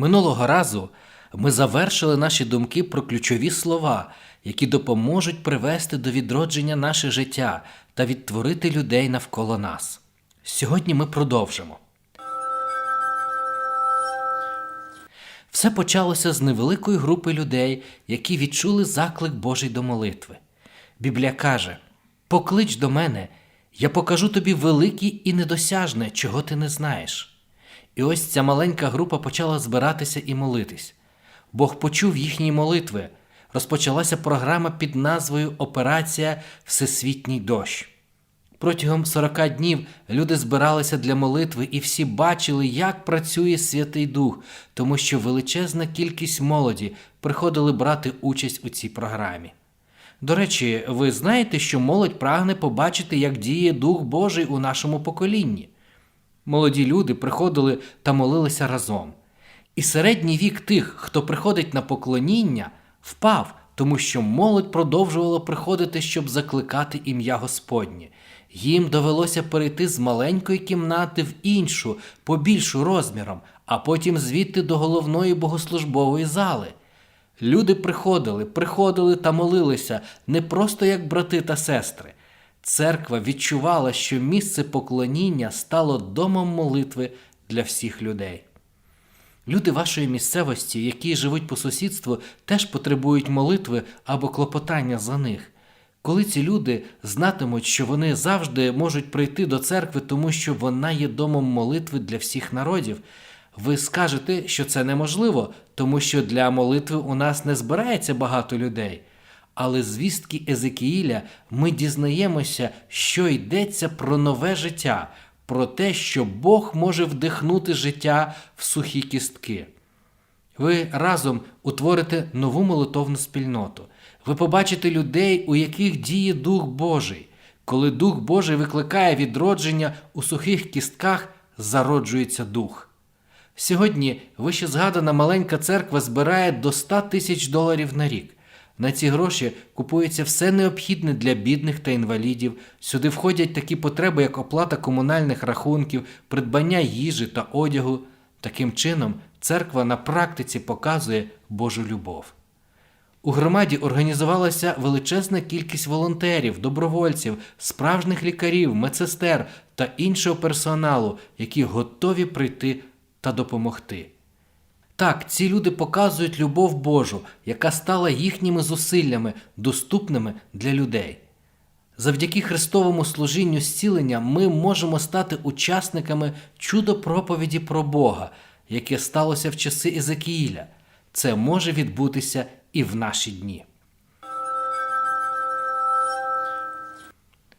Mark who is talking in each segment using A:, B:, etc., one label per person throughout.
A: Минулого разу ми завершили наші думки про ключові слова, які допоможуть привести до відродження наше життя та відтворити людей навколо нас. Сьогодні ми продовжимо. Все почалося з невеликої групи людей, які відчули заклик Божий до молитви. Біблія каже: Поклич до мене, я покажу тобі велике і недосяжне, чого ти не знаєш. І ось ця маленька група почала збиратися і молитись. Бог почув їхні молитви. Розпочалася програма під назвою Операція Всесвітній дощ. Протягом 40 днів люди збиралися для молитви і всі бачили, як працює Святий Дух, тому що величезна кількість молоді приходили брати участь у цій програмі. До речі, ви знаєте, що молодь прагне побачити, як діє Дух Божий у нашому поколінні. Молоді люди приходили та молилися разом. І середній вік тих, хто приходить на поклоніння, впав, тому що молодь продовжувала приходити, щоб закликати ім'я Господнє. Їм довелося перейти з маленької кімнати в іншу, побільшу розміром, а потім звідти до головної богослужбової зали. Люди приходили, приходили та молилися не просто як брати та сестри. Церква відчувала, що місце поклоніння стало домом молитви для всіх людей. Люди вашої місцевості, які живуть по сусідству, теж потребують молитви або клопотання за них. Коли ці люди знатимуть, що вони завжди можуть прийти до церкви, тому що вона є домом молитви для всіх народів, ви скажете, що це неможливо, тому що для молитви у нас не збирається багато людей. Але з вістки Езекіїля ми дізнаємося, що йдеться про нове життя, про те, що Бог може вдихнути життя в сухі кістки. Ви разом утворите нову молитовну спільноту. Ви побачите людей, у яких діє Дух Божий. Коли Дух Божий викликає відродження у сухих кістках, зароджується дух. Сьогодні вище згадана маленька церква збирає до 100 тисяч доларів на рік. На ці гроші купується все необхідне для бідних та інвалідів. Сюди входять такі потреби, як оплата комунальних рахунків, придбання їжі та одягу. Таким чином, церква на практиці показує Божу любов. У громаді організувалася величезна кількість волонтерів, добровольців, справжніх лікарів, медсестер та іншого персоналу, які готові прийти та допомогти. Так, ці люди показують любов Божу, яка стала їхніми зусиллями доступними для людей. Завдяки Христовому служінню зцілення ми можемо стати учасниками чудо проповіді про Бога, яке сталося в часи Езекіїля. Це може відбутися і в наші дні.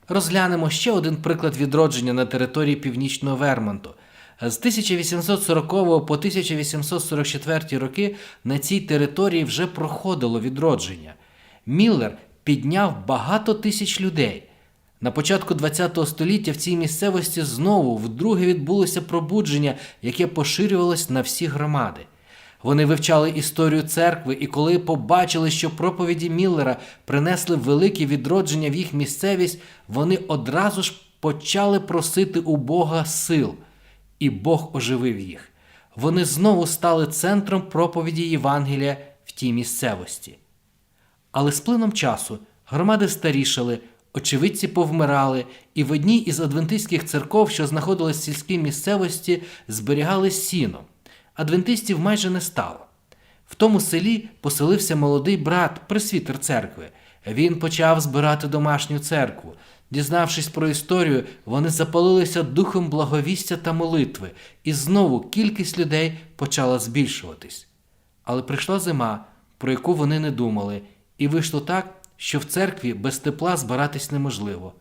A: Розглянемо ще один приклад відродження на території північного Вермонту. З 1840 по 1844 роки на цій території вже проходило відродження. Міллер підняв багато тисяч людей. На початку ХХ століття в цій місцевості знову вдруге відбулося пробудження, яке поширювалось на всі громади. Вони вивчали історію церкви, і коли побачили, що проповіді Міллера принесли велике відродження в їх місцевість, вони одразу ж почали просити у Бога сил, і Бог оживив їх. Вони знову стали центром проповіді Євангелія в тій місцевості. Але з плином часу громади старішали, очевидці повмирали, і в одній із адвентистських церков, що знаходилась в сільській місцевості, зберігали сіно. Адвентистів майже не стало. В тому селі поселився молодий брат, пресвітер церкви. Він почав збирати домашню церкву. Дізнавшись про історію, вони запалилися духом благовістя та молитви, і знову кількість людей почала збільшуватись. Але прийшла зима, про яку вони не думали, і вийшло так, що в церкві без тепла збиратись неможливо.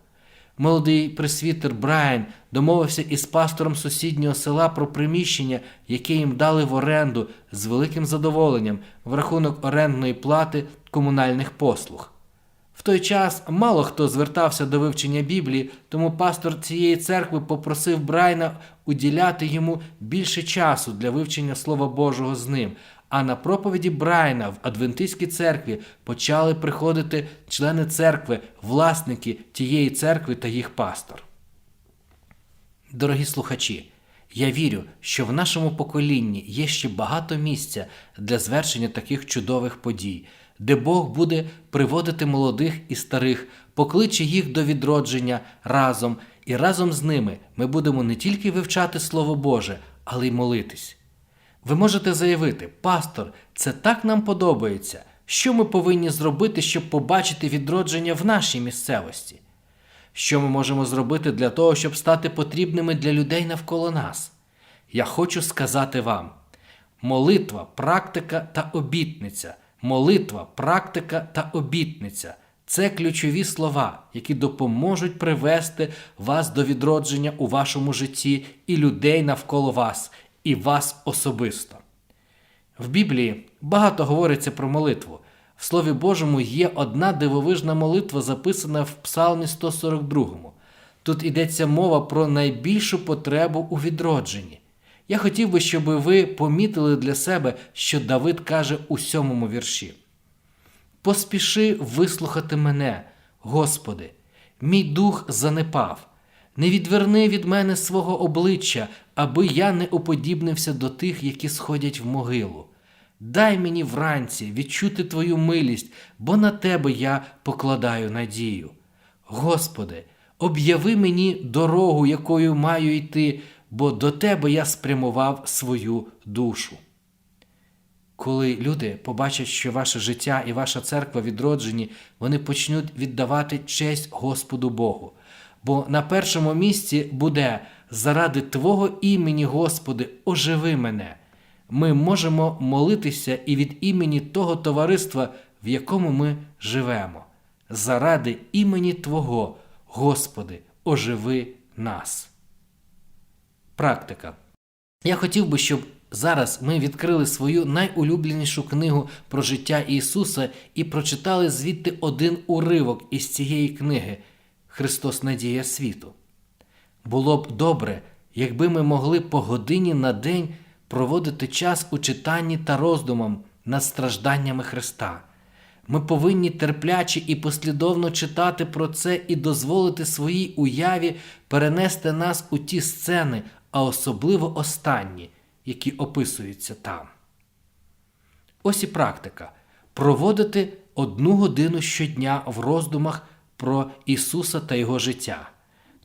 A: Молодий пресвітер Брайан домовився із пастором сусіднього села про приміщення, яке їм дали в оренду з великим задоволенням в рахунок орендної плати комунальних послуг. В той час мало хто звертався до вивчення Біблії, тому пастор цієї церкви попросив Брайна уділяти йому більше часу для вивчення Слова Божого з ним. А на проповіді Брайна в Адвентистській церкві почали приходити члени церкви, власники тієї церкви та їх пастор. Дорогі слухачі, Я вірю, що в нашому поколінні є ще багато місця для звершення таких чудових подій, де Бог буде приводити молодих і старих, покличе їх до відродження разом, і разом з ними ми будемо не тільки вивчати Слово Боже, але й молитись. Ви можете заявити, пастор, це так нам подобається. Що ми повинні зробити, щоб побачити відродження в нашій місцевості? Що ми можемо зробити для того, щоб стати потрібними для людей навколо нас? Я хочу сказати вам: молитва, практика та обітниця. Молитва, практика та обітниця це ключові слова, які допоможуть привести вас до відродження у вашому житті і людей навколо вас, і вас особисто. В Біблії багато говориться про молитву. В Слові Божому є одна дивовижна молитва, записана в Псалмі 142. Тут йдеться мова про найбільшу потребу у відродженні. Я хотів би, щоб ви помітили для себе, що Давид каже у сьомому вірші. Поспіши вислухати мене, Господи, мій дух занепав. Не відверни від мене свого обличчя, аби я не уподібнився до тих, які сходять в могилу. Дай мені вранці відчути Твою милість, бо на Тебе я покладаю надію. Господи, об'яви мені дорогу, якою маю йти, бо до Тебе я спрямував свою душу. Коли люди побачать, що ваше життя і ваша церква відроджені, вони почнуть віддавати честь Господу Богу. Бо на першому місці буде заради Твого імені, Господи, оживи мене. Ми можемо молитися і від імені того товариства, в якому ми живемо. Заради імені Твого, Господи, оживи нас. Практика. Я хотів би, щоб зараз ми відкрили свою найулюбленішу книгу про життя Ісуса і прочитали звідти один уривок із цієї книги Христос Надія світу. Було б добре, якби ми могли по годині на день проводити час у читанні та роздумам над стражданнями Христа. Ми повинні терпляче і послідовно читати про це і дозволити своїй уяві перенести нас у ті сцени, а особливо останні, які описуються там. Ось і практика проводити одну годину щодня в роздумах про Ісуса та Його життя.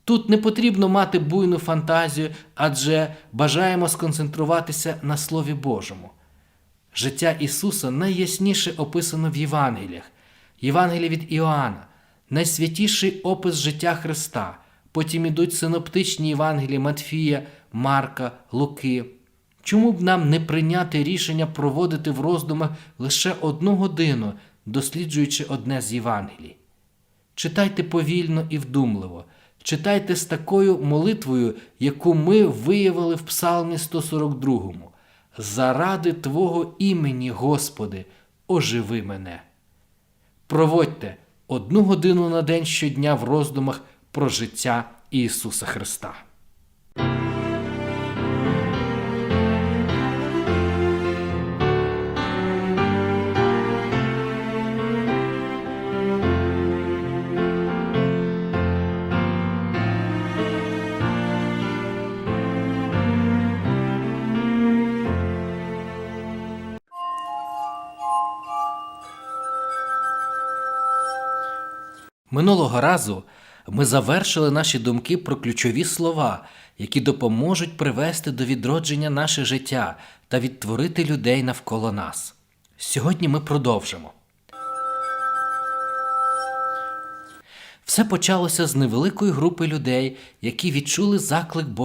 A: Тут не потрібно мати буйну фантазію, адже бажаємо сконцентруватися на Слові Божому. Життя Ісуса найясніше описано в Євангеліях. Євангеліє від Іоанна, найсвятіший опис життя Христа. Потім ідуть синоптичні Євангелії Матфія, Марка, Луки. Чому б нам не прийняти рішення проводити в роздумах лише одну годину, досліджуючи одне з Євангелій? Читайте повільно і вдумливо, читайте з такою молитвою, яку ми виявили в Псалмі 142. Заради Твого імені, Господи, оживи мене. Проводьте одну годину на день щодня в роздумах про життя Ісуса Христа. Минулого разу ми завершили наші думки про ключові слова, які допоможуть привести до відродження наше життя та відтворити людей навколо нас. Сьогодні ми продовжимо. Все почалося з невеликої групи людей, які відчули заклик Божий.